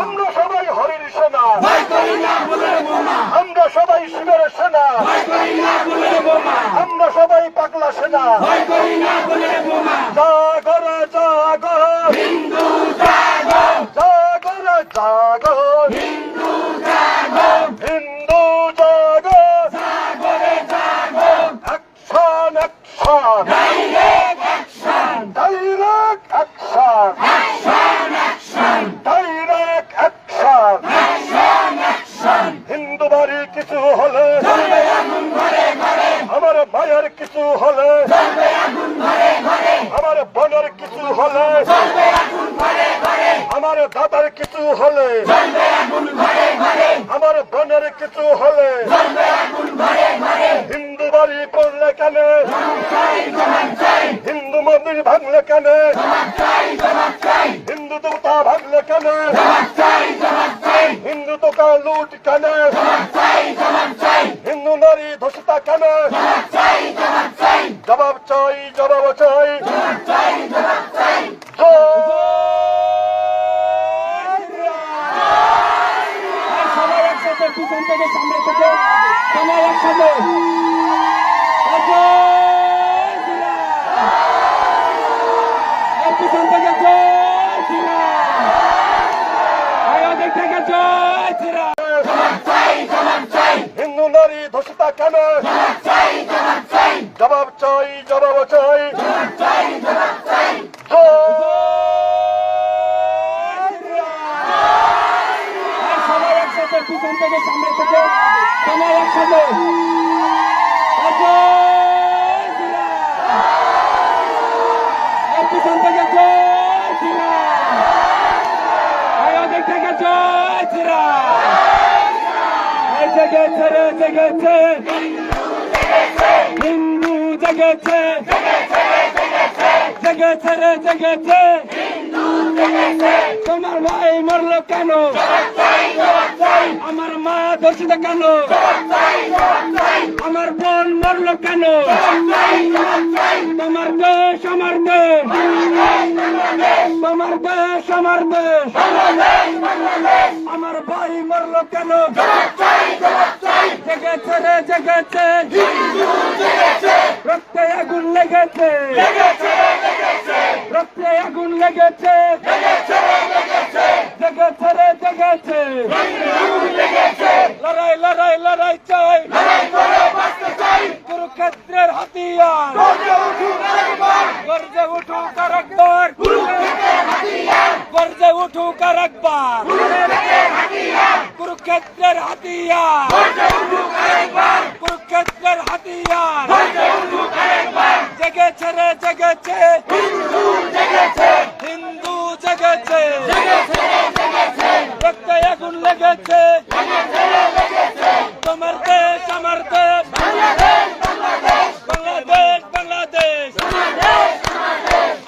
আমরা সবাই হরির সেনা। আমরা সবাই শিবের সেনা। আমরা সবাই পাগলা সেনা। জাগর জাগর হিন্দু জাগো জাগর জাগর হিন্দু জাগো হিন্দু জাগর জাগরে জাগো action action direct action direct action action action direct action action action Hindu বাড়ি কিছু হলে, আমার মায়ের কিছু হলে, আমার বোনের কিছু হলে, আমার দাদার কিছু হলে, আমার বোনের কিছু হলে, হিন্দু বাড়ি পড়লে কেন? হিন্দু মন্দির ভাঙলে কেন? হিন্দু দেবতা ভাঙলে কেন জবাব চাই জবাব চাই হিন্দু তোকা লুট কেন। হিন্দু নারী ধসতা কেন। জবাব চাই জবাব চাই। সবাই একসাথে পিছন থেকে সামনে থেকে। সবাই একসাথে জয় শ্রীরাম। এই পিছন থেকে জয় শ্রীরাম। এই ওদিক থেকে জয় শ্রীরাম। জবাব চাই জবাব চাই হিন্দু ধসতা কেন জবাব চাই জবাব চাই। এই সবাই একসাথে পিছন থেকে সামনে থেকে সবাই একসাথে। জেগেছে। হিন্দু জেগেছে। জেগেছে রে জেগেছে। তোমার ভাই মরলো কেন? আমার মা দোষিত কেন? আমার বোন মরলো কেন? তোমার দেশ আমার দেশ। তোমার দেশ আমার দেশ। আমার ভাই মরলো কেন? জেগেছে রে জেগেছে রক্তে আগুন লেগেছে রক্তে আগুন লেগেছে জেগেছে রে জেগেছে লড়াই লড়াই লড়াই চাই কুরুক্ষেত্রের হাতিয়ার গর্জে উঠুক আর একবার গর্জে উঠুক আর একবার কুরুক্ষেত্রের হাতিয়ার কুরুক্ষেত্রের হাতিয়ার জেগেছে রে জেগেছে হিন্দু জেগেছে রক্তে আগুন লেগেছে তোমার দেশ আমার দেশ বাংলাদেশ বাংলাদেশ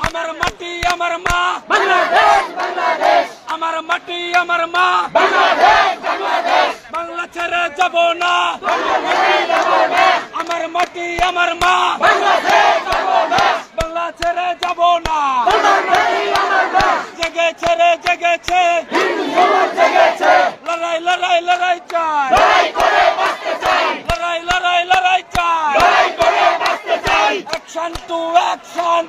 আমার মাটি আমার মা আমার মাটি আমার মা বাংলা ছেড়ে যাব না। আমার মাটি, আমার মা। বাংলা ছেড়ে যাব না। জেগেছে রে জেগেছে লড়াই লড়াই লড়াই চাই। লড়াই লড়াই লড়াই চাই। অ্যাকশন টু অ্যাকশন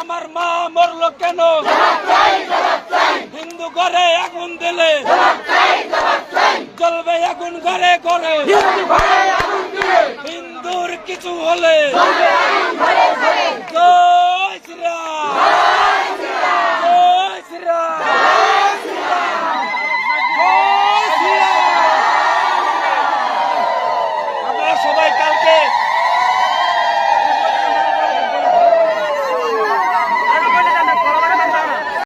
আমার মা মরলো কেন? জ্বলবে আগুন ঘরে করে হিন্দুর কিছু হলে। জয় শ্রীরাম।